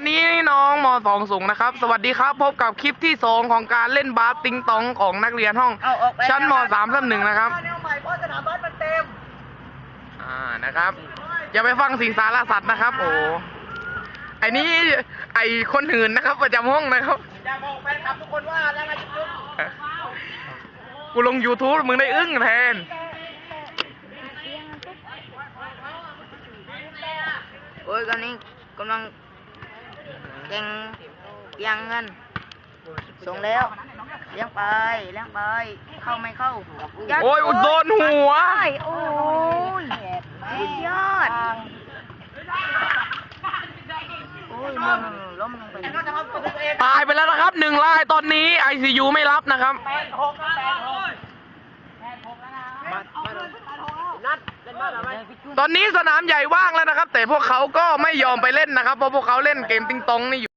านนี้น้องมสองสูงนะครับ สวัสดีครับพบกับคลิปที่สองของการเล่นบาสติงตองของนักเรียนห้อง เอาออกไปชั้นมสามทับหนึ่งนะครับ แนวใหม่เพราะสนามบาสมันเต็มอ่านะครับ อย่าไปฟังสิงสารสัตว์นะครับ โอ้ไอ้นี้ไอ้คนหื่นนะครับ ประจำห้องนะครับ อย่าบอกแฟนคลับทุกคนว่าแล้วนะจุ๊บกูลง YouTube มึงได้อึ้งแทน โอ้ยตอนนี้กำลัง เก่งเตียงเงิน ส่งแล้วเลี้ยงไปเลี้ยงไป เข้าไม่เข้ายัดโอ้ยอุดโดนหัวไปโอ้ยสุดยอด โอ้ยมึงล้มลงไปตายไปแล้วนะครับหนึ่งรายตอนนี้ ICU ไม่รับนะครับ ตอนนี้สนามใหญ่ว่างแล้วนะครับ แต่พวกเขาก็ไม่ยอมไปเล่นนะครับ เพราะพวกเขาเล่นเกมติงตองนี่อยู่